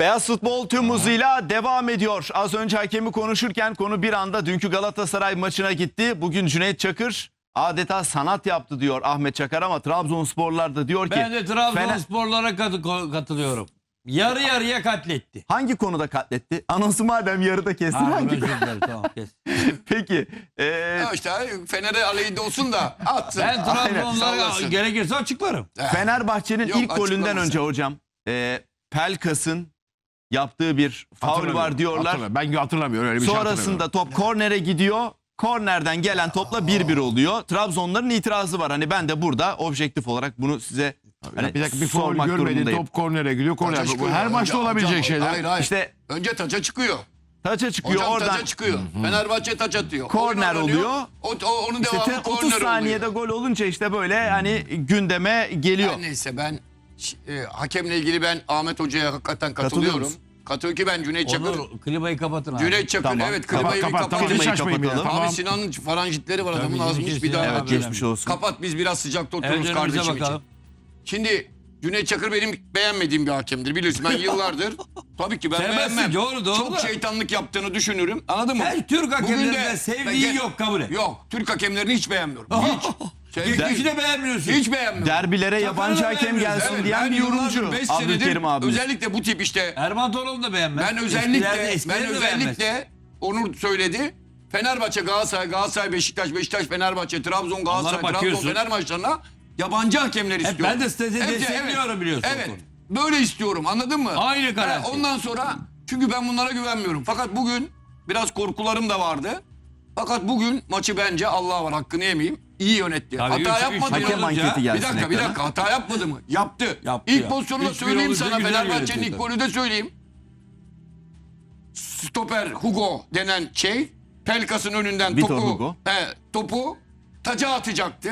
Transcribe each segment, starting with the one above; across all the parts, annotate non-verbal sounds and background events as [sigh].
Beyaz futbol tüm hızıyla devam ediyor. Az önce hakemi konuşurken konu bir anda dünkü Galatasaray maçına gitti. Bugün Cüneyt Çakır adeta sanat yaptı diyor Ahmet Çakar ama Trabzonsporlar da diyor ki Ben de Trabzonsporlara katı- katılıyorum. Yarı yarıya katletti. hangi konuda katletti? Anonsu madem yarıda kestin Ha, hangi özür dilerim tamam kes. [laughs] Peki. ee, Ya işte Fener'e aleyhinde olsun da atsın. Ben Trabzonlara sallasın. gerekirse açıklarım. Fenerbahçe'nin Yok, ilk golünden önce hocam ee, Pelkas'ın yaptığı bir faul var diyorlar. hatırlamıyorum. Ben hatırlamıyorum öyle bir şey Sonrasında hatırlamıyorum. top kornere gidiyor. Kornerden gelen topla 1-1 oluyor. Trabzonların itirazı var. Hani ben de burada objektif olarak bunu size hani bir dakika bir faul sormak görmedin durumundayım. top kornere gidiyor. Korner. Taça Bu çıkıyor. her Önce- maçta olabilecek hocam, şeyler. Hayır hayır. İşte Önce taça çıkıyor. taça çıkıyor Hocam oradan. taça çıkıyor. Fenerbahçe taç atıyor. Korner Oyun oynanıyor. oluyor. O, o, onun İşte devamı te- korner 30 saniyede gol olunca işte böyle hani gündeme geliyor. Her neyse ben e, hakemle ilgili ben Ahmet Hoca'ya hakikaten Katılıyor katılıyorum. musun? Katılıyor ki ben Cüneyt Çakır. Onur klimayı kapatın abi. Cüneyt Çakır Tamam. evet Kapat klimayı kapat tamam kapat. hiç açmayayım ya. kapatalım. Abi Tamam. Sinan'ın faranjitleri var adamın yeni bir daha. Evet Abi, geçmiş olsun. Kapat biz biraz sıcakta Evet otururuz önümüze kardeşim için. bakalım. Şimdi Cüneyt Çakır benim beğenmediğim bir hakemdir. Biliyorsun ben yıllardır [laughs] tabii ki ben Sevmezsin, beğenmem. doğru, doğru Çok şeytanlık yaptığını düşünürüm. Anladın mı? Her Türk Bugün hakemlerinde de- sevdiği yok kabul et. Yok. Türk hakemlerini hiç beğenmiyorum. Hiç. [laughs] Geçmişi de beğenmiyorsun. hiç beğenmiyorum. Derbilere yabancı hakem beğenmiyoruz. gelsin Evet, diyen ben bir yorumcu. beş senedir Abdülkerim abimiz. özellikle bu tip işte Erman Toroğlu da beğenmez. ben özellikle ben de beğenmez. özellikle Onur söyledi. Fenerbahçe, Galatasaray, Galatasaray, Beşiktaş, Beşiktaş, Fenerbahçe, Trabzon, Galatasaray, Trabzon, bakıyorsun. Fener maçlarına yabancı hakemler istiyorum. ben de size destekliyorum biliyorsun Evet. konuyu. Böyle istiyorum anladın mı? Aynı karar. Ha, ondan sonra çünkü ben bunlara güvenmiyorum. Fakat bugün biraz korkularım da vardı. Fakat bugün maçı bence Allah var hakkını yemeyeyim. İyi yönetti. Tabii, hata üç- üç yapmadı. bir Hakem olunca- anketi Bir dakika bir ekrana. dakika hata yapmadı mı? Yaptı. Yaptı İlk ya. pozisyonu da Üç bir söyleyeyim olunca sana güzel Fenerbahçe'nin ilk yönetiyor golü de söyleyeyim. Stoper Hugo denen şey Pelkas'ın önünden Vitor topu Hugo. He, topu taca atacaktı.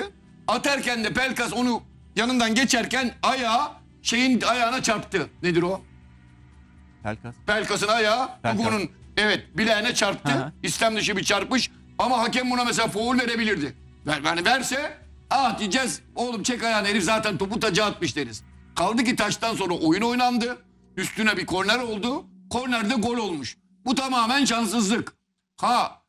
Atarken de Pelkas onu yanından geçerken ayağı şeyin ayağına çarptı. Nedir o? Pelkas. Pelkas'ın ayağı Pelkas. Hugo'nun evet bileğine çarptı. Hı hı. İstem dışı bir çarpış. Ama hakem buna mesela foul verebilirdi. Ver, yani verse ah diyeceğiz oğlum çek ayağını herif zaten topu taca atmış deriz. Kaldı ki taştan sonra oyun oynandı. Üstüne bir korner oldu. Kornerde gol olmuş. Bu tamamen şanssızlık. Ha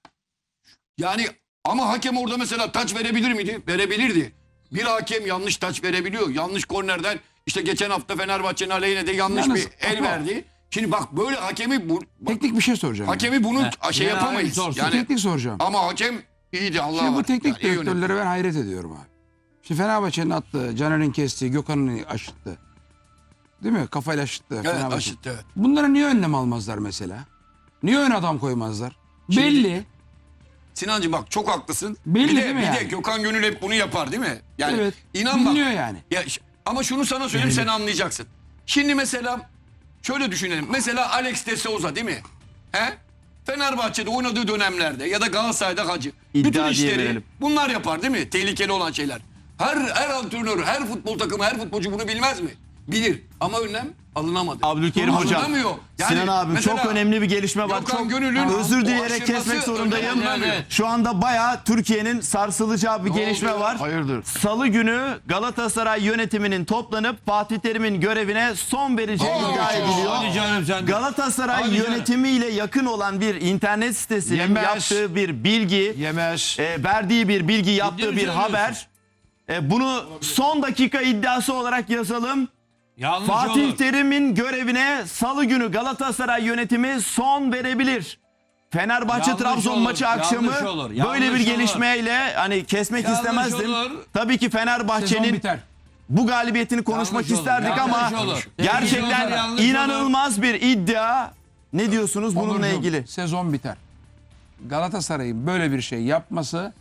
yani ama hakem orada mesela taç verebilir miydi? Verebilirdi. Bir hakem yanlış taç verebiliyor. Yanlış kornerden işte geçen hafta Fenerbahçe'nin aleyhine de yanlış Yalnız bir el ama- verdi. Şimdi bak böyle hakemi bu, bak, Teknik bir şey soracağım. hakemi bunu şey yapamayız. sorsun. Yani teknik soracağım. ama hakem iyiydi Allah Şimdi var. bu teknik Yani iyi yönetti. direktörlere ben hayret ediyorum abi. Şimdi Fenerbahçe'nin attığı, Caner'in kestiği, Gökhan'ın aşıttı. Değil mi? Kafayla aşıttı. Evet Fenerbahçe. aşıttı. evet. Bunlara niye önlem almazlar mesela? Niye ön adam koymazlar? Şimdi- Belli. Sinancığım bak çok haklısın. Belli bir de, değil mi bir de yani? Gökhan Gönül hep bunu yapar değil mi? Yani Evet. inan bak. Dinliyor yani. Ya, ş- ama şunu sana söyleyeyim sen anlayacaksın. Şimdi mesela şöyle düşünelim. Mesela Alex de Souza değil mi? He? Fenerbahçe'de oynadığı dönemlerde ya da Galatasaray'da Hacı. İddia bütün işleri verelim. bunlar yapar değil mi? Tehlikeli olan şeyler. Her her antrenör, her futbol takımı, her futbolcu bunu bilmez mi? Bilir ama önlem alınamadı. Abdülkerim hocam. Alınamıyor. Yani Sinan abi mesela çok önemli bir gelişme var. Gökhan Çok Gönül'ün özür dileyerek aşırması kesmek zorundayım. önemli. Evet. Şu anda bayağı Türkiye'nin sarsılacağı bir Ne gelişme oldu? var. Hayırdır? Salı günü Galatasaray yönetiminin toplanıp Fatih Terim'in görevine son vereceği iddia ediliyor. Hadi canım sen de. Galatasaray Hadi canım. yönetimiyle yakın olan bir internet sitesinin Yemez. yaptığı bir bilgi, Yemez. e, verdiği bir bilgi, yaptığı mi bir söylüyorsun? haber. E, bunu son dakika iddiası olarak yazalım. Yanlış Fatih olur. Terim'in görevine salı günü Galatasaray yönetimi son verebilir. Fenerbahçe Yanlış Trabzon olur, maçı akşamı yanlış olur, böyle yanlış bir olur. gelişmeyle hani kesmek Yanlış istemezdim. olur. Tabii ki Fenerbahçe'nin bu galibiyetini konuşmak Yanlış olur, isterdik yanlış ama olur. gerçekten Yanlış olur, inanılmaz bir iddia. Ne diyorsunuz bununla Onurcuğum, ilgili? Sezon biter. Galatasaray'ın böyle bir şey yapması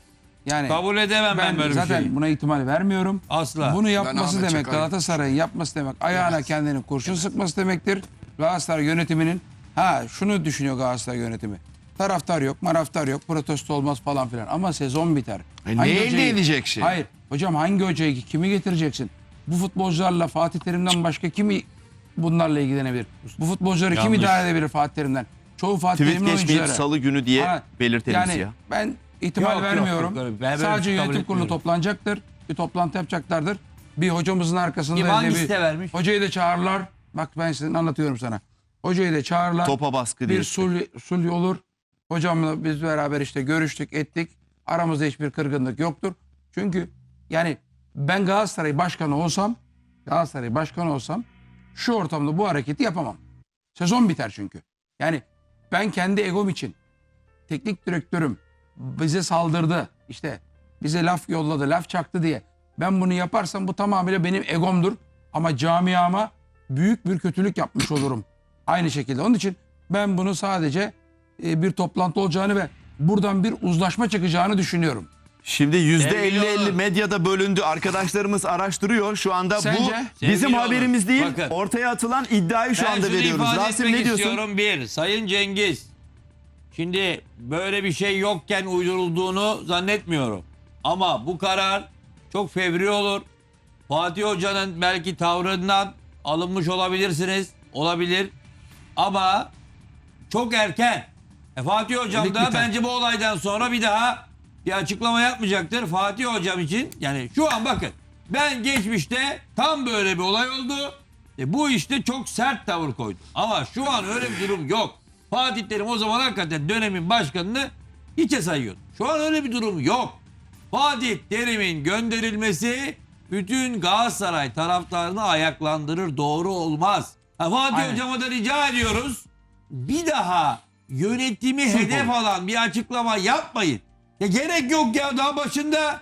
yani Kabul edemem ben, ben böyle zaten bir şeyi. buna ihtimal vermiyorum. Asla. Bunu yapması Ahmet demek Çakar'ım. Galatasaray'ın yapması demek ayağına kendini kurşun sıkması demektir. Galatasaray yönetiminin ha şunu düşünüyor Galatasaray yönetimi. Taraftar yok, maraftar yok, protesto olmaz falan filan ama sezon biter. E, ne elde edeceksin? Hayır. Hocam hangi hocayı kimi getireceksin? Bu futbolcularla Fatih Terim'den başka kimi bunlarla ilgilenebilir? Bu futbolcuları kim Yanlış. idare edebilir Fatih Terim'den? Çoğu Fatih Tweet Terim'in geçmeyip oyuncuları. salı günü diye Ha, belirtelim yani ya. ben ihtimal Yok, yok, vermiyorum. yok, öyle. Ben böyle Sadece kabul yönetim kurulu etmiyorum. toplanacaktır. Bir toplantı yapacaklardır. Bir hocamızın arkasında Kim, hangisi bir de vermiş? hocayı da çağırırlar. Bak ben size anlatıyorum sana. Hocayı da çağırırlar. Topa baskı bir diye. sulh, sulh olur. Hocamla biz beraber işte görüştük ettik. Aramızda hiçbir kırgınlık yoktur. Çünkü yani ben Galatasaray başkanı olsam Galatasaray başkanı olsam şu ortamda bu hareketi yapamam. Sezon biter çünkü. Yani ben kendi egom için teknik direktörüm bize saldırdı işte bize laf yolladı laf çaktı diye ben bunu yaparsam bu tamamıyla benim egomdur ama camiama büyük bir kötülük yapmış olurum aynı şekilde onun için ben bunu sadece e, bir toplantı olacağını ve buradan bir uzlaşma çıkacağını düşünüyorum. Şimdi yüzde Sevgili 50 Onur. medyada bölündü. Arkadaşlarımız araştırıyor. Şu anda Sence? bu Sevgili bizim Onur, haberimiz değil. bakın. Ortaya atılan iddiayı şu ben anda şunu veriyoruz. ifade Rasim etmek ne diyorsun? istiyorum. Bir, Sayın Cengiz. Şimdi böyle bir şey yokken uydurulduğunu zannetmiyorum. Ama bu karar çok fevri olur. Fatih Hoca'nın belki tavrından alınmış olabilirsiniz. Olabilir. Ama çok erken. E, Fatih Hocam Lig da bence bu olaydan sonra bir daha bir açıklama yapmayacaktır. Fatih Hocam için yani şu an bakın ben geçmişte tam böyle bir olay oldu. E, bu işte çok sert tavır koydu. Ama şu an öyle bir durum yok. Fatih Terim o zaman hakikaten dönemin başkanını hiçe sayıyordu. Şu an öyle bir durum yok. Fatih Terim'in gönderilmesi bütün Galatasaray taraftarını ayaklandırır. Doğru olmaz. Ha, Fatih Aynen. Hocam'a da rica ediyoruz. Bir daha yönetimi hedef alan bir açıklama yapmayın. Ya gerek yok ya daha başında.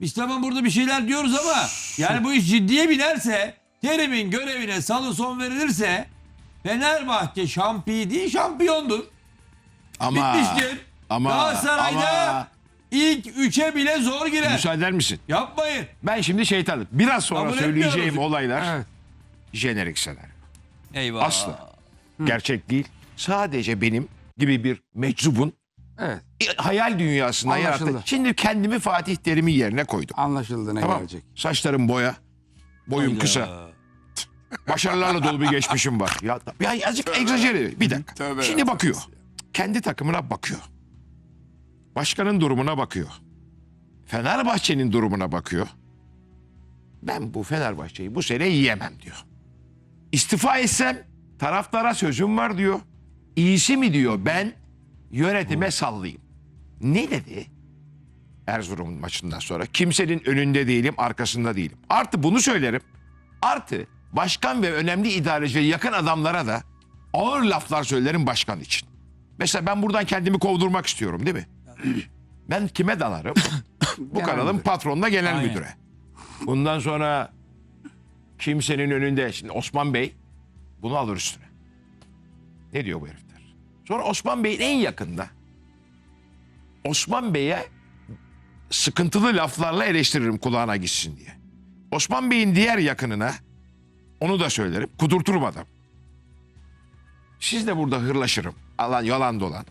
Biz tamam burada bir şeyler diyoruz ama yani bu iş ciddiye binerse Terim'in görevine salı son verilirse Fenerbahçe şampiyon değil şampiyondur. Ama Bitmiştir. ama Galatasaray'da ama ilk üçe bile zor girer. müsaade eder misin? Yapmayın. Ben şimdi şeytanım. Biraz sonra Kabul söyleyeceğim olaylar Evet. jenerik senaryo. Eyvah. Asla. Gerçek değil. Sadece benim gibi bir meczubun Evet hayal dünyasında Anlaşıldı. yarattı. Şimdi kendimi Fatih Terim'in yerine koydum. anlaşıldı ne Tamam. gelecek. Saçlarım boya. Boyum kısa. Başarılarla dolu bir geçmişim var. Ya, ya azıcık egzajere. Bir dakika. Tövbe Şimdi bakıyor. Kendi takımına bakıyor. Başkanın durumuna bakıyor. Fenerbahçe'nin durumuna bakıyor. Ben bu Fenerbahçe'yi bu sene yiyemem diyor. İstifa etsem taraftara sözüm var diyor. İyisi mi diyor ben yönetime sallayayım. Ne dedi? Erzurum maçından sonra kimsenin önünde değilim arkasında değilim. Artı bunu söylerim. Artı başkan ve önemli idareci ve yakın adamlara da ağır laflar söylerim başkan için. Mesela ben buradan kendimi kovdurmak istiyorum değil mi? Ben kime dalarım? [coughs] Bu kanalın patronuna genel Aynen. müdüre. Bundan sonra kimsenin önünde şimdi Osman Bey bunu alır üstüne. Ne diyor bu herifler? Sonra Osman Bey'in en yakında Osman Bey'e sıkıntılı laflarla eleştiririm kulağına gitsin diye. Osman Bey'in diğer yakınına onu da söylerim. Kudurturum adam. Siz de burada hırlaşırım. Alan yalan dolan.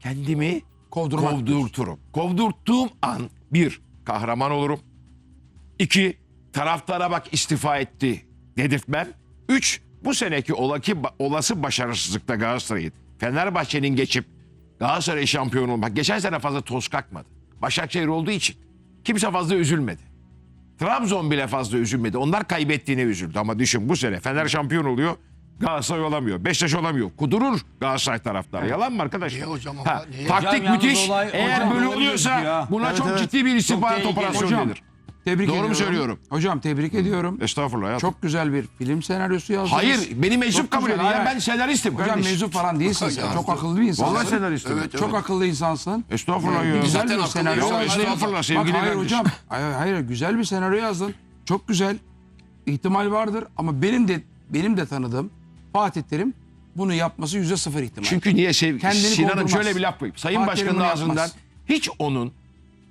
Kendimi Kovdurmak. kovdurturum. Kovdurttuğum an bir kahraman olurum. İki taraftara bak istifa etti dedirtmem. Üç bu seneki olaki, olası başarısızlıkta Galatasaray'ın Fenerbahçe'nin geçip Galatasaray şampiyon olmak. Geçen sene fazla toz kalkmadı. Başakşehir olduğu için kimse fazla üzülmedi. Trabzon bile fazla üzülmedi. Onlar kaybettiğine üzüldü. Ama düşün bu sene Fener şampiyon oluyor. Galatasaray olamıyor. Beşiktaş olamıyor. Kudurur Galatasaray taraftarı. Yalan mı arkadaş? Niye hocam ama? Ha, Niye? taktik Hocam yalnız müthiş. olay- Eğer hocam böyle oluyorsa gözüküyor. buna Evet, çok evet. ciddi bir istihbarat tehlikeli. operasyonu Hocam denir. Tebrik Doğru mu ediyorum. söylüyorum? Hocam tebrik ediyorum. Estağfurullah ya. Çok güzel bir film senaryosu yazdınız. Hayır beni meczup Çok kabul güzel, edin. Ya hayır. ben senaristim. Hocam kardeşim. mevzu falan değilsin sen. Ya, Çok akıllı bir insansın. Vallahi senaristim. Evet, Çok akıllı insansın. Estağfurullah ya. Güzel Zaten bir akıllı senaryo. yok, yazdın. estağfurullah Bak sevgili hayır kardeşim. hocam. Hayır, hayır güzel bir senaryo yazdın. Çok güzel. İhtimal vardır ama benim de benim de tanıdığım Fatih Terim bunu yapması yüzde sıfır ihtimal. Çünkü niye sev Kendini Sinan'ım şöyle bir laf koyayım. Sayın Fatih Terim Başkan'ın bunu ağzından yapmaz. hiç onun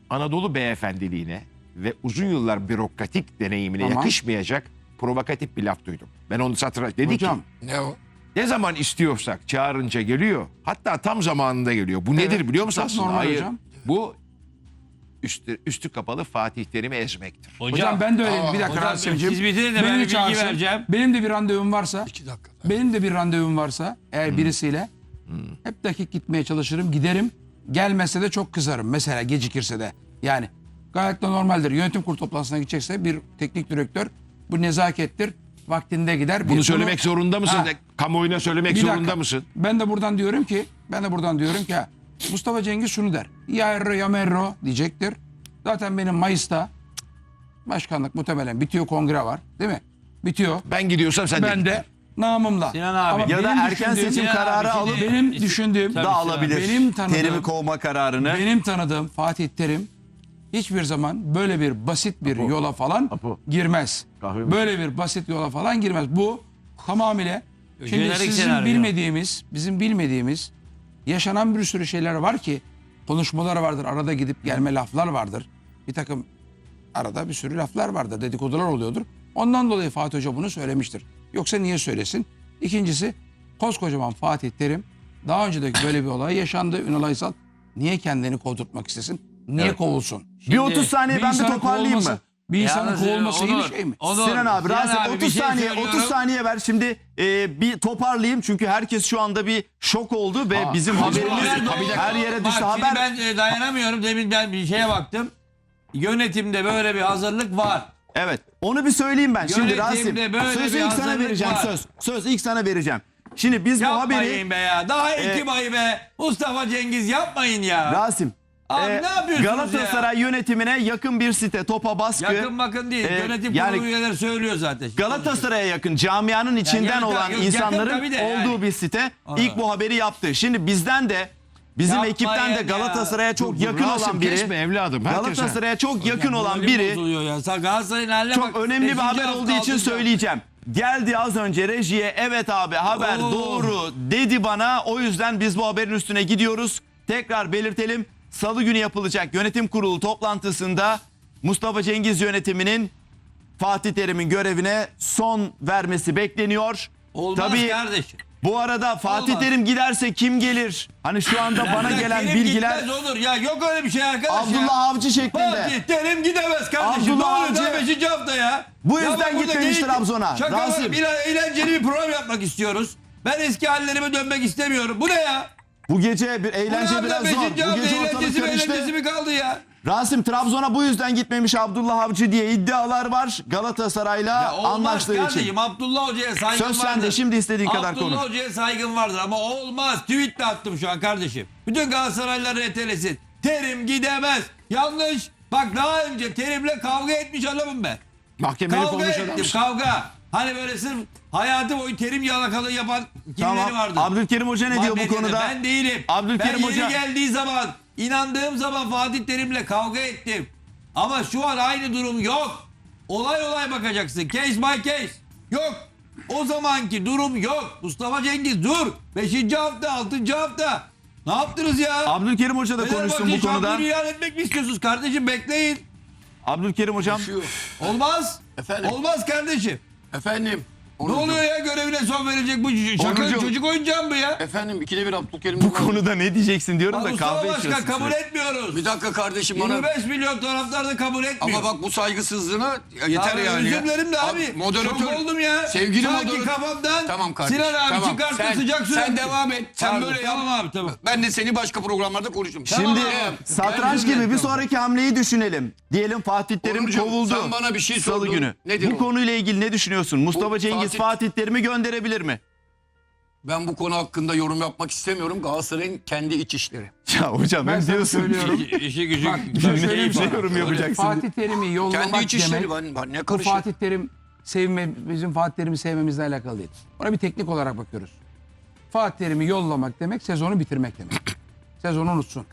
Anadolu beyefendiliğine ve uzun yıllar bürokratik deneyimine Tamam. yakışmayacak provokatif bir laf duydum. Ben onu satıra dedi hocam ki Ne o? ne zaman istiyorsak çağırınca geliyor. Hatta tam zamanında geliyor. Bu nedir biliyor musun çok aslında? normal Hayır. hocam. Bu üstü, üstü kapalı Fatih Terim'i ezmektir. hocam, ben de öyle bir dakika hocam, Rasim'ciğim. siz bitirin de ben bir bilgi çağırsın. vereceğim. Benim de bir randevum varsa İki dakika. benim de bir randevum varsa eğer birisiyle hep dakik gitmeye çalışırım giderim. Gelmese de çok kızarım mesela gecikirse de. Yani gayet de normaldir. Yönetim kurulu toplantısına gidecekse bir teknik direktör bu nezakettir. vaktinde gider. Bir. Bunu söylemek zorunda mısın? Ha. Kamuoyuna söylemek Bir zorunda mısın? Ben de buradan diyorum ki, ben de buradan diyorum ki ha, Mustafa Cengiz şunu der. Ya erro ya merro diyecektir. Zaten benim Mayıs'ta başkanlık muhtemelen bitiyor kongre var değil mi? Bitiyor. Ben gidiyorsam sen de Ben git. de namımla. Sinan abi. Ama Ya da benim erken düşündüğüm- seçim Sinan kararı abi, alıp Benim düşündüğüm, tabii. da alabilir. Benim tanıdığım- Terimi kovma kararını. benim tanıdığım Fatih Terim hiçbir zaman böyle bir basit bir yola falan girmez. Böyle bir basit yola falan girmez. Bu tamamıyla şimdi Jenerik sizin senaryo. bilmediğimiz, bizim bilmediğimiz yaşanan bir sürü şeyler var ki konuşmalar vardır, arada gidip gelme laflar vardır. Bir takım arada bir sürü laflar vardır, dedikodular oluyordur. Ondan dolayı Fatih Hoca bunu söylemiştir. Yoksa niye söylesin? İkincisi koskocaman Fatih Terim daha önce de böyle bir olay yaşandı Ünal Aysal. Niye kendini kovdurtmak istesin? Niye kovulsun? bir 30 saniye ben bir insanın toparlayayım kovulması- mı? Bir insanın Yalnız, kovulması iyi bir şey mi? Onur, Sinan abi, Sinan Rasim abi, 30 bir şey saniye söylüyorum. 30 saniye ver. Şimdi e, bir toparlayayım çünkü herkes şu anda bir şok oldu ve bizim Haber haberimiz her yere düştü. Bak, şimdi Haber ben e, dayanamıyorum. Demin ben bir şeye baktım. Yönetimde böyle bir hazırlık var. Evet. Onu bir söyleyeyim ben. Şimdi Yönetimde Rasim. böyle Sözü bir ilk sana hazırlık vereceğim var. söz. Söz ilk sana vereceğim. Şimdi biz bu haberi Yapmayın be ya. Daha Ekim ayı be. Mustafa Cengiz yapmayın ya. Rasim. Abi e, ne yapıyorsunuz Galatasaray yönetimine yakın bir site topa baskı. Yakın bakın değil. Ee, Yönetim yani kurulu üyeleri söylüyor zaten. Galatasaray'a yakın camianın içinden yakın- olan yakın insanların tabii de olduğu yani. bir site Aa. ilk bu haberi yaptı. Şimdi bizden de bizim Yapmayın ekipten de ya. Galatasaray'a çok Dur, dur, yakın Rasim, olan biri kesme evladım. Galatasaray'a çok yakın olan Moralim biri bozuluyor ya. Sen Galatasaray'ın haline çok bak. önemli bir Beşinci haber hafta olduğu için altıncı söyleyeceğim. Geldi az önce rejiye evet abi haber Oo. doğru dedi bana. O yüzden biz bu haberin üstüne gidiyoruz. Tekrar belirtelim. Salı günü yapılacak yönetim kurulu toplantısında Mustafa Cengiz yönetiminin Fatih Terim'in görevine son vermesi bekleniyor. Olmaz Tabii kardeşim. bu arada Fatih Olmaz. Terim giderse kim gelir? Hani şu anda bana Ya gelen Terim bilgiler gitmez olur ya. Yok öyle bir şey arkadaş ya. Abdullah Avcı şeklinde. Fatih Terim gidemez kardeşim. Abdullah oluyor Avcı- da 5. hafta ya. Bu yüzden bak burada gitmemiş geyik- Trabzon'a. Şaka var. Rasim. Bir eğlenceli bir program yapmak istiyoruz. Ben eski hallerime dönmek istemiyorum. Bu ne ya? Bu gece bir eğlence ne biraz zor. Bu gece ortalık eğlencesi mi karıştı. eğlencesi mi kaldı ya? Rasim Trabzon'a bu yüzden gitmemiş Abdullah Avcı diye iddialar var. Galatasaray'la Ya olmaz anlaştığı kardeşim. için. Abdullah Hoca'ya saygım Söz vardır. sende, şimdi istediğin kadar Abdullah konuş. Hoca'ya saygım vardır ama olmaz. Tweet de attım şu an kardeşim. Bütün Galatasaraylılar retelesin. Terim gidemez. Yanlış. Bak daha önce Terim'le kavga etmiş adamım ben. Mahkemeli Kavga konuş ettim kavga. Hani böyle sırf hayatı boyu terim yalakalığı yapan kimleri Tamam. vardı? Abdülkerim Hoca ne diyor bu konuda? Ben değilim. Abdülkerim ben Hoca- geldiği zaman inandığım zaman Fatih Terim'le kavga ettim. Ama şu an aynı durum yok. Olay olay bakacaksın. Case by case. Yok. O zamanki durum yok. Mustafa Cengiz dur. Beşinci hafta, altıncı hafta. Ne yaptınız ya? Abdülkerim Hoca da konuşsun bu Fenerbahçe konuda. ilan etmek mi istiyorsunuz kardeşim? Bekleyin. Abdülkerim Hocam. Olmaz. Efendim? Olmaz kardeşim. Efendim. Ne oluyor ya görevine son verecek bu şaka Onurcuğum. çocuk oyuncağı mı ya? Efendim ikide bir Abdülkerim. Bu konuda ne diyeceksin diyorum da Mustafa kahve Başkan içiyorsun. kabul sürekli. etmiyoruz. Bir dakika kardeşim bana. 25 milyon taraftar da kabul etmiyor. Ama bak bu saygısızlığına yeter Abi yani. ya. Özür dilerim de abi. moderatör. Şok oldum ya. Sevgili Sanki moderatör. kafamdan Tamam kardeşim. Sinan abi tamam. çıkarttı sen, sıcak su Sen yaptı. devam et. Sen Pardon, böyle tamam yap. abi, tamam. Ben de seni başka programlarda konuşurum. Şimdi Tamam abi. satranç gibi bir tamam. sonraki hamleyi düşünelim. Diyelim Fatih Terim Onurcuğum, kovuldu. sen bana bir şey Salı sordun. günü. Nedir bu o? konuyla ilgili ne düşünüyorsun? Mustafa Cengiz Fatih- Fatih Terim'i gönderebilir mi? Ben bu konu hakkında yorum yapmak istemiyorum. Galatasaray'ın kendi iç işleri. [laughs] Ya hocam Ben sana diyorsun. İşi, işi gücü. Bak bir şey [laughs] söyleyeyim sana. yorum yapacaksın? Fatih Terim'i yollamak Kendi iç işleri. demek Ben, ben ne bu karışıyorum? Fatih Terim sevme, bizim Fatih Terim'i sevmemizle alakalı değil. Ona bir teknik olarak bakıyoruz. Fatih Terim'i yollamak demek sezonu bitirmek demek. [clears throat] Sezonu unutsun.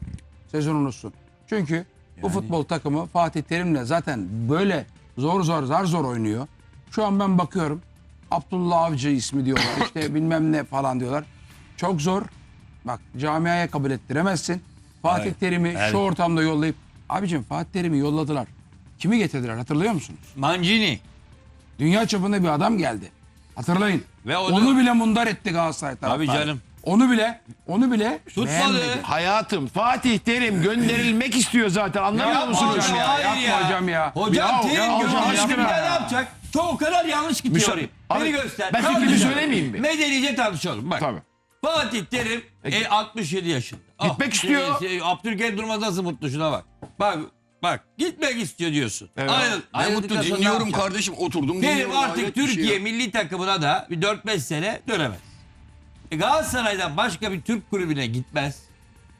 Sezonu unutsun. Çünkü bu futbol takımı Fatih Terim'le zaten böyle zor zor zar zor oynuyor. Şu an ben bakıyorum. Abdullah Avcı ismi diyorlar. [coughs] işte bilmem ne falan diyorlar. Çok zor. Bak camiaya kabul ettiremezsin. Fatih Terim'i şu ortamda yollayıp abicim Fatih Terim'i yolladılar. Kimi getirdiler hatırlıyor musunuz? Mancini. Dünya çapında bir adam geldi. Hatırlayın. Ve onu- onu bile mundar etti Galatasaray taraftarı. Tabii canım. Onu bile, onu bile Tutmadı. beğenmedi. Hayatım Fatih Terim gönderilmek istiyor zaten anlamıyor Yapma musunuz? hocam ya, hayır yapma hocam ya. Hocam Ya, terim ya hocam gönderişini aşkına bir de ya. ne yapacak? Çok o kadar yanlış gidiyor. Müsa- Beni göster. ben fikrimi Tartışalım. söylemeyeyim mi? Medenice tartışalım. Bak. Tabii. Fatih Terim e, 67 yaşında. Gitmek istiyor. Şey, şey, Abdülkerim Durmaz nasıl mutlu şuna bak. Bak Bak gitmek istiyor diyorsun. Evet. Ayrıl, mutlu ayrıldıktan sonra ne dinliyorum kardeşim. Oturdum Terim dinliyorum. artık hayret bir şey Türkiye ya. milli takımına da bir 4-5 sene dönemez. E Galatasaray'dan başka bir Türk kulübüne gitmez.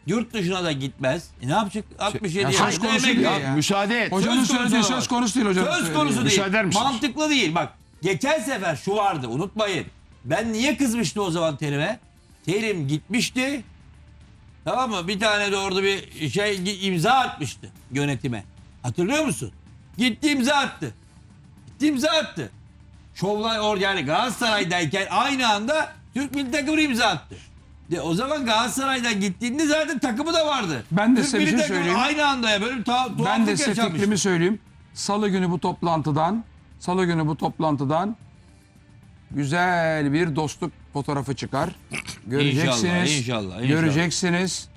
Yurt dışına da gitmez. E ne yapacak? 67 ya söz yaşında konusu emekli. değil ya. Müsaade et. Hocanın Söz konusu söylediği söz konusu değil hocam. Söz konusu değil. Müsaade eder misiniz? Mantıklı değil. Bak geçen sefer şu vardı unutmayın. Ben niye kızmıştım o zaman Terim'e? Terim gitmişti. Tamam mı? Bir tane de orada bir şey imza atmıştı yönetime. Hatırlıyor musun? Gitti imza attı. Gitti imza attı. Şovlar or yani Galatasaray'dayken aynı anda Türk milli takımını imza attı. De, o zaman Galatasaray'dan gittiğinde zaten takımı da vardı. Ben de Türk size bir milli şey takımı söyleyeyim. Aynı anda ya böyle ta- Ben de tuhaflık size fikrimi söyleyeyim. Salı günü bu toplantıdan, Salı günü bu toplantıdan güzel bir dostluk fotoğrafı çıkar. Göreceksiniz. İnşallah, inşallah, inşallah. Göreceksiniz.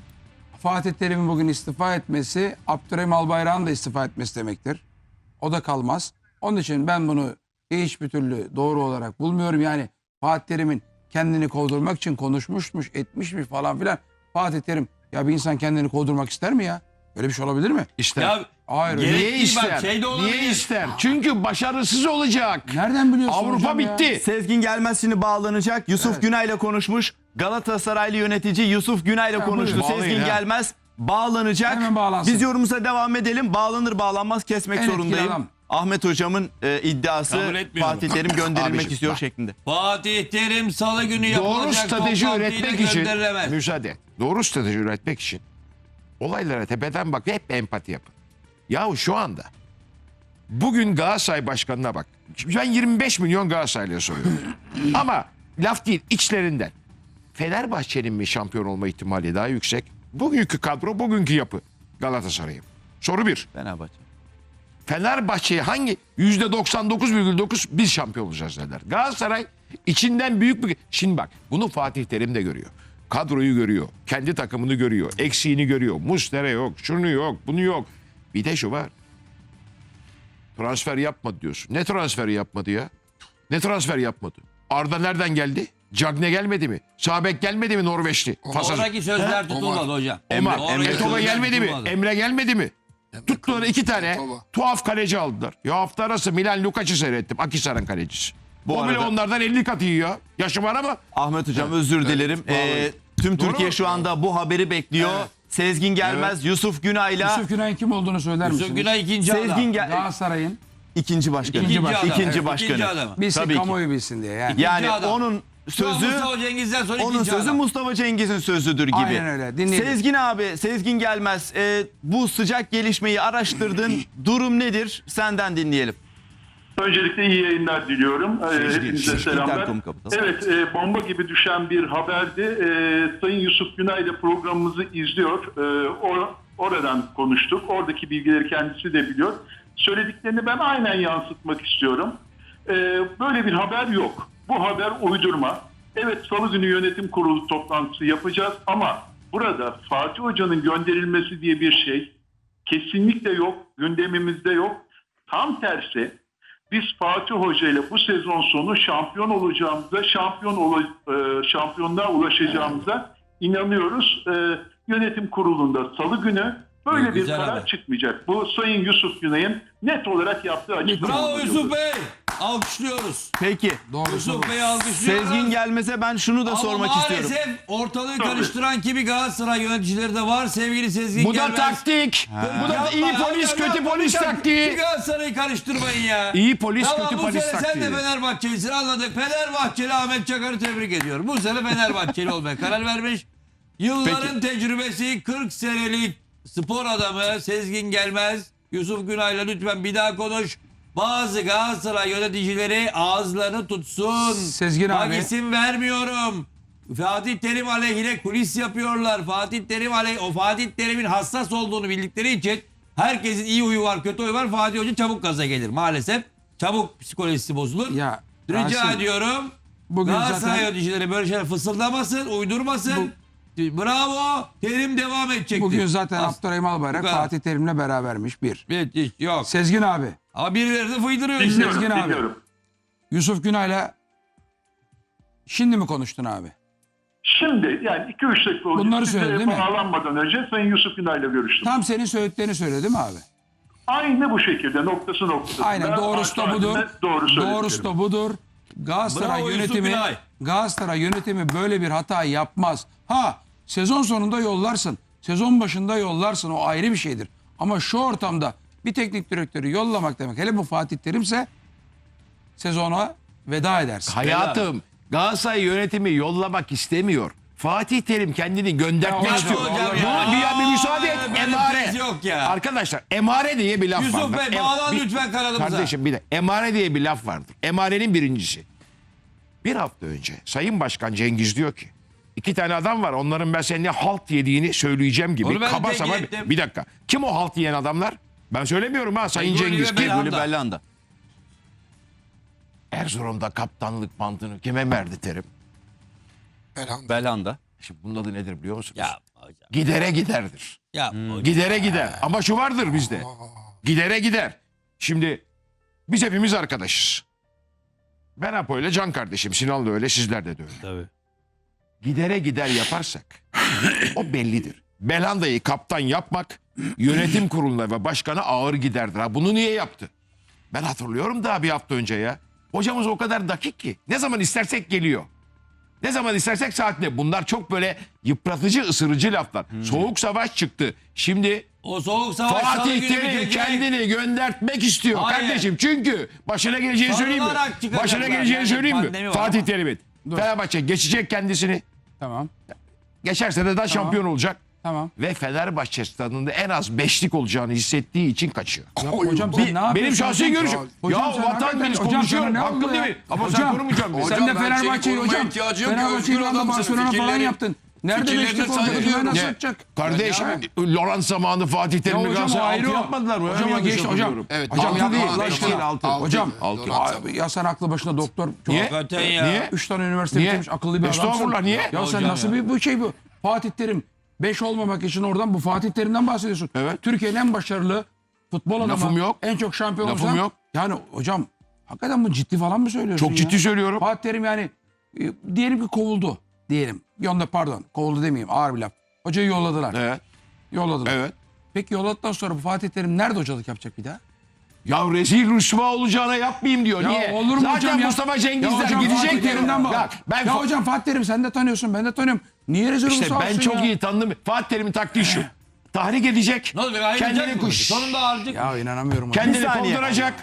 Fatih Terim'in bugün istifa etmesi, Abdurrahim Albayrak'ın da istifa etmesi demektir. O da kalmaz. Onun için ben bunu hiçbir türlü doğru olarak bulmuyorum. Yani Fatih Terim'in kendini kovdurmak için konuşmuşmuş, etmişmiş falan filan. Fatih Terim ya bir insan kendini kovdurmak ister mi ya? Öyle bir şey olabilir mi? İster. Ya Hayır. öyle- Niye Gerektiği bak, ister? şey de olabilir. Niye ister? Çünkü başarısız olacak. Nereden biliyorsun Avrupa hocam ya? bitti. Sezgin Gelmez şimdi bağlanacak. Yusuf Günay'la konuşmuş. Galatasaraylı yönetici Yusuf Günay'la Ya konuştu. buyurun. Sezgin ha. Gelmez bağlanacak. Hemen bağlansın. Biz yorumumuza devam edelim. Bağlanır bağlanmaz kesmek En etkili zorundayım. adam. Ahmet hocamın e, iddiası Kabul etmiyorum. Fatih Terim [laughs] gönderilmek Abiciğim, istiyor bak. şeklinde. Fatih Terim salı günü Doğru yapılacak strateji toplantıyla üretmek için gönderilemez. müsaade. Doğru strateji üretmek için olaylara tepeden bak ve hep empati yapın. Yahu şu anda bugün Galatasaray Başkanı'na bak. Ben 25 milyon Galatasaraylı'ya soruyorum. [clears throat] Ama laf değil içlerinden. Fenerbahçe'nin mi şampiyon olma ihtimali daha yüksek? Bugünkü kadro, bugünkü yapı Galatasaray'ın. Soru bir. Fenerbahçe. Fenerbahçe'ye hangi %99,9 biz şampiyon olacağız derler. Galatasaray içinden büyük bir... Şimdi bak bunu Fatih Terim de görüyor. Kadroyu görüyor. Kendi takımını görüyor. Eksiğini görüyor. Mustera yok. Şunu yok. Bunu yok. Bir de şu var. Transfer yapmadı diyorsun. Ne transferi yapmadı ya? Ne transfer yapmadı? Arda nereden geldi? Cagne gelmedi mi? Sabek gelmedi mi Norveçli? Fasas- Oradaki sözler tutulmadı hocam. Emre, Oradaki Emre sözler gelmedi mi? tutulmadı. Emre gelmedi mi? Tuttular iki tane Toga. tuhaf kaleci aldılar. Ya hafta arası Milan Lukac'ı seyrettim. Akisar'ın kalecisi. Bu o bile arada- onlardan 50 kat iyi ya. Yaşı var ama Ahmet hocam özür dilerim. Ee, tüm Doğru Türkiye mu? şu anda bu haberi bekliyor. Sezgin Gelmez, Yusuf Günay'la Yusuf Günay'ın kim olduğunu söyler Yusuf misiniz? Günay ikinci adam. Sezgin Gel Galatasaray'ın ikinci başkanı. İkinci İkinci adam. İkinci Evet, başkanı. İkinci adamı. bilsin Tabii ki. kamuoyu bilsin diye yani. Yani adam. onun sözü Mustafa Cengiz'den sonra onun ikinci sözü adam. Mustafa Cengiz'in sözüdür gibi. Aynen öyle, dinleyelim. Sezgin abi, Sezgin Gelmez. e, bu sıcak gelişmeyi araştırdın. [clears throat] Durum nedir? Senden dinleyelim. Öncelikle iyi yayınlar diliyorum. Ee, Hepinize Sezgin selamlar. Evet, e, bomba gibi düşen bir haberdi. E, Sayın Yusuf Günay ile programımızı izliyor. E, or- oradan konuştuk. Oradaki bilgileri kendisi de biliyor. Söylediklerini ben aynen yansıtmak istiyorum. E, böyle bir haber yok. Bu haber uydurma. Evet, Salı günü yönetim kurulu toplantısı yapacağız ama burada Fatih Hoca'nın gönderilmesi diye bir şey kesinlikle yok. Gündemimizde yok. Tam tersi biz Fatih Hoca ile bu sezon sonu şampiyon olacağımıza, şampiyon ola, e, şampiyonluğa ulaşacağımıza inanıyoruz. E, yönetim kurulunda salı günü böyle bir karar çıkmayacak. Bu Sayın Yusuf Güney'in net olarak yaptığı açıklama. Bravo. Yusuf Bey. Alkışlıyoruz. Peki. Doğrusu bu. Yusuf Bey'i alkışlıyoruz. Sezgin Gelmez'e ben şunu da Ama sormak maalesef istiyorum. ortalığı Tabii. karıştıran kimi Galatasaray yöneticileri de var sevgili Sezgin bu da Gelmez. taktik. Bu da Yapma, iyi polis, yapma, kötü yapma. polis Bir taktiği. Galatasaray'ı karıştırmayın ya. İyi polis, tamam, kötü bu polis sene sen taktiği. de Fenerbahçelisin anladık. Fenerbahçeli Ahmet Çakar'ı tebrik ediyorum. Bu sene Fenerbahçeli olmaya karar vermiş. Yılların tecrübesi 40 senelik spor adamı Sezgin Gelmez. Yusuf Günay'la lütfen bir daha konuş. Bazı Galatasaray yöneticileri ağızlarını tutsun. Sezgin Bak abi. isim vermiyorum. Fatih Terim aleyhine kulis yapıyorlar. Fatih Terim aleyh o Fatih Terim'in hassas olduğunu bildikleri için herkesin iyi huyu var, kötü huyu var. Fatih Hoca çabuk gaza gelir maalesef. Çabuk psikolojisi bozulur. Ya Rica Rasim, ediyorum. Bugün Galatasaray zaten yöneticileri böyle şeyler fısıldamasın, uydurmasın. Bravo. Terim devam edecektir. bugün zaten As- Abdurrahim Albayrak Bu. Fatih Terim'le berabermiş bir. Evet, yok. Sezgin abi, Ama birileri de fıydırıyor. işte. Dinliyorum, abi. dinliyorum. Yusuf Günay'la şimdi mi konuştun abi? Şimdi yani 2-3 dakika önce Bunları söyledi değil mi? bağlanmadan önce Sayın Yusuf Günay ile görüştüm. Tam senin söylediklerini söyledi değil mi abi? Aynı bu şekilde noktası noktası. Aynen doğrusu da budur. Doğru Doğrusu da budur. Galatasaray Bravo Yusuf yönetimi Günay. Galatasaray yönetimi böyle bir hata yapmaz. Ha sezon sonunda yollarsın. Sezon başında yollarsın o ayrı bir şeydir. Ama şu ortamda bir teknik direktörü yollamak demek hele bu Fatih Terim'se sezona veda edersin. Hayatım Galatasaray yönetimi yollamak istemiyor. Fatih Terim kendini göndermek istiyor. hocam Bu- ya. bir, ya bir müsaade et. Böyle Emare. tez yok ya. Arkadaşlar emare diye bir laf Yusuf vardır. Bey, Em- bağlan bir- lütfen kanalımıza. Kardeşim bir de emare diye bir laf vardır. Emarenin birincisi. Bir hafta önce Sayın Başkan Cengiz diyor ki iki tane adam var onların ben senin ne halt yediğini söyleyeceğim gibi. Onu ben Kaba tek saba ettim. bir dakika. Kim o halt yiyen adamlar? Ben söylemiyorum ha Sayın Feguli Cengiz. ve Kim? Belhanda. Gülü Belhanda. Erzurum'da kaptanlık mantığını kime verdi Terim? Belhanda. Şimdi bunun adı nedir biliyor musunuz? Ya hocam. Gidere giderdir. Ya Hmm. hocam. Gidere gider. Ama şu vardır bizde. Gidere gider. Şimdi biz hepimiz arkadaşız. Ben Apo ile Can kardeşim. Sinan da öyle, sizler de, de öyle. Tabii. Gidere gider yaparsak o bellidir. Belanda'yı kaptan yapmak yönetim kuruluna ve başkana ağır giderdir. Ha, bunu niye yaptı? Ben hatırlıyorum daha bir hafta önce ya. Hocamız o kadar dakik ki. Ne zaman istersek geliyor. Ne zaman istersek saatinde. Bunlar çok böyle yıpratıcı, ısırıcı laflar. Soğuk savaş çıktı. Şimdi O soğuk savaş salı Fatih günü Terim bitecek. kendini göndertmek istiyor Hayır. kardeşim. Çünkü başına geleceğini söyleyeyim mi? Çıkacaklar. Başına geleceğini Yani söyleyeyim mi? var Fatih ama. Terim'in. Fenerbahçe geçecek kendisini. Tamam. Geçerse de daha şampiyon olacak. Tamam. Ve Fenerbahçe stadında en az beşlik olacağını hissettiği için kaçıyor. Ya hocam sen ne yapıyorsun? Benim şahsi görüşüm. Hocam ya sen vatan hakikaten- biz hocam konuşuyorum. sana ne Hakkım oldu değil mi? Ama Hocam, sen korumayacaksın beni. Hocam Sen de ben seni Fenerbahçe'yi hocam. ihtiyacı yok ya, Fenerbahçe'yi özgür adamsın, Barcelona falan yaptın. Nerede fikirlerini beşlik oldu? saygı. Nasıl Ne? atacak? Kardeş, Laurent zamanı Fatih Ya Terim'le hocam o Galatasaray ayrı altı o. yapmadılar mı? Hocam o geçti hocam. Evet, Hocam altı yapma değil, Allah beş aşkına. değil, altı. Hocam Altı. abi, ya sen aklı başında doktor. Çok Niye? Hakikaten ya. Niye? Üç tane üniversite Niye? bitirmiş akıllı bir adamsın. Estağfurullah, niye? Ya sen nasıl bir bu şey bu? Fatih Terim 5 olmamak için oradan bu Fatih Terim'den bahsediyorsun. Evet. Türkiye'nin en başarılı futbol adamı. Lafım yok. En çok şampiyon Lafım olacak. yok. Yani hocam hakikaten bu ciddi falan mı söylüyorsun Çok ya? ciddi söylüyorum. Fatih Terim yani e, diyelim ki kovuldu. Diyelim. Yonda pardon kovuldu demeyeyim ağır bir laf. Hocayı yolladılar. Evet. Yolladılar. Evet. Peki yolladıktan sonra bu Fatih Terim nerede hocalık yapacak bir daha? Ya rezil rüsva olacağına yapmayayım diyor. Ya Niye? olur mu Zaten hocam ya? Mustafa Ya Cengizler hocam Fatih gidecek diyor. Terim'den bak. Ya ben ya hocam Fatih Terim sen de tanıyorsun ben de tanıyorum. Niye rezil işte ben çok ya? iyi tanıdım. Fatih Terim'in taktiği şu. Tahrik edecek. Ne olacak? Kendini kuş. Sonunda ayrılacak. Ya inanamıyorum. Kendini konduracak.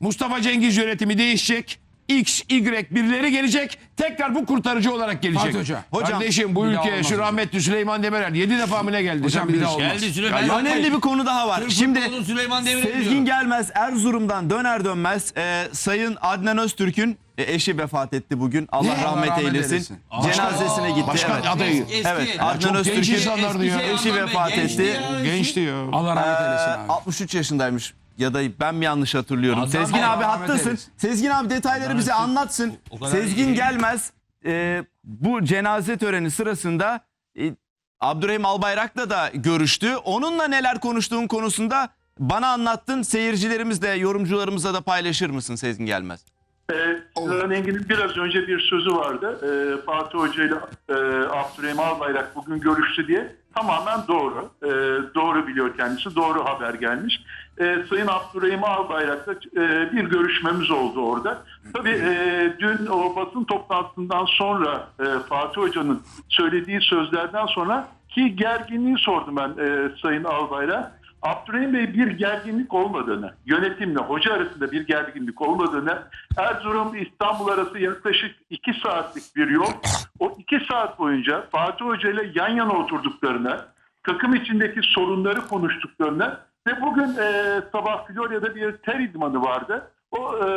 Mustafa Cengiz yönetimi değişecek. X, Y birileri gelecek. Tekrar bu kurtarıcı olarak gelecek. Fatih Hoca. Hocam, Kardeşim bu ülkeye şu hocam. rahmetli Süleyman Demirel 7 defa mı ne geldi? Hocam Sen bir daha olmaz. Geldi Süleyman. Önemli bir konu daha var. Türk Şimdi Süleyman Sezgin. Gelmez Erzurum'dan döner dönmez e, Sayın Adnan Öztürk'ün e, eşi vefat etti bugün. Allah Ne? rahmet, Allah rahmet eylesin. eylesin. Cenazesine gitti. Başkan evet. adayı. Eski- Evet, Adnan Öztürk'ün ya. Eşi vefat etti. ya. Gençti ya. Allah rahmet eylesin abi. 63 yaşındaymış ya da ben mi yanlış hatırlıyorum? Adnan Sezgin abi eylesin. Sezgin abi detayları bize anlatsın. o kadar Sezgin iyi. gelmez e, bu cenaze töreni sırasında e, Abdurrahim Albayrak'la da görüştü. Onunla neler konuştuğun konusunda bana anlattın. Seyircilerimiz de yorumcularımızla da paylaşır mısın Sezgin Gelmez? Ee, Sinan Engin'in biraz önce bir sözü vardı. Ee, Fatih Hoca ile e, Abdurrahim Albayrak bugün görüştü diye. Tamamen doğru. Ee, doğru biliyor kendisi. Doğru haber gelmiş. Ee, Sayın Abdurrahim Albayrak'la e, bir görüşmemiz oldu orada. Tabii e, dün o basın toplantısından sonra e, Fatih Hoca'nın söylediği sözlerden sonra ki gerginliği sordum ben e, Sayın Albayrak. Abdurrahim Bey bir gerginlik olmadığını, yönetimle hoca arasında bir gerginlik olmadığını, Erzurum İstanbul arası yaklaşık iki saatlik bir yol, o iki saat boyunca Fatih Hoca ile yan yana oturduklarını, takım içindeki sorunları konuştuklarını ve bugün e, sabah Florya'da bir ter idmanı vardı. O e,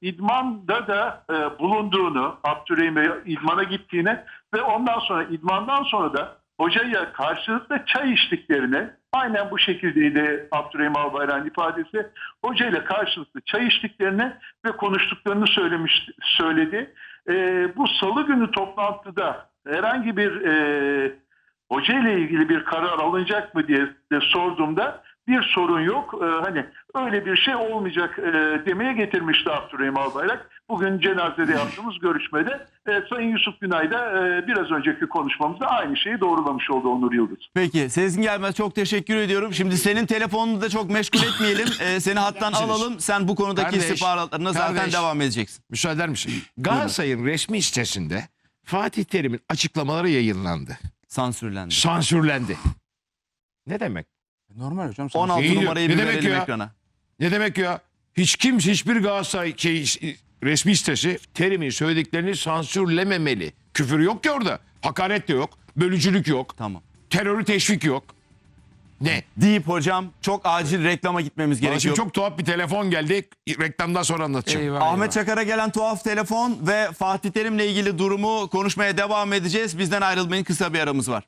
idmanda da e, bulunduğunu, Abdurrahim Bey idmana gittiğini ve ondan sonra idmandan sonra da hocayla karşılıklı çay içtiklerini aynen bu şekildeydi Abdurrahim Albayrak'ın ifadesi. Hocayla karşılıklı çay içtiklerini ve konuştuklarını söylemiş söyledi. Ee, bu salı günü toplantıda herhangi bir e, hoca ile ilgili bir karar alınacak mı diye de sorduğumda bir sorun yok. Ee, hani öyle bir şey olmayacak e, demeye getirmişti Abdurrahim Albayrak. Bugün cenazede yaptığımız görüşmede e, Sayın Yusuf Günay da e, biraz önceki konuşmamızda aynı şeyi doğrulamış oldu Onur Yıldız. Peki Sezgin Gelmez çok teşekkür ediyorum. Şimdi senin telefonunu da çok meşgul etmeyelim. Ee, seni hattan alalım. Sen bu konudaki Kardeş, istihbaratlarına zaten kardeş. devam edeceksin. Müsaade eder misin? Galatasaray'ın resmi sitesinde Fatih Terim'in açıklamaları yayınlandı. Sansürlendi. Sansürlendi. Ne demek? Normal hocam. sen- 16 İyi, numarayı ne bir demek verelim ya? ekrana. Ne demek ya? Hiç kimse hiçbir Galatasaray şey, resmi sitesi Terim'in söylediklerini sansürlememeli. Küfür yok ki orada. Hakaret de yok. Bölücülük yok. Tamam. Terörü teşvik yok. Ne? Deyip hocam çok acil reklama gitmemiz Bana şimdi gerekiyor. çok tuhaf bir telefon geldi. Reklamdan sonra anlatacağım. Eyvah, Ahmet eyvah. Çakar'a gelen tuhaf telefon ve Fatih Terim'le ilgili durumu konuşmaya devam edeceğiz. Bizden ayrılmayın kısa bir aramız var.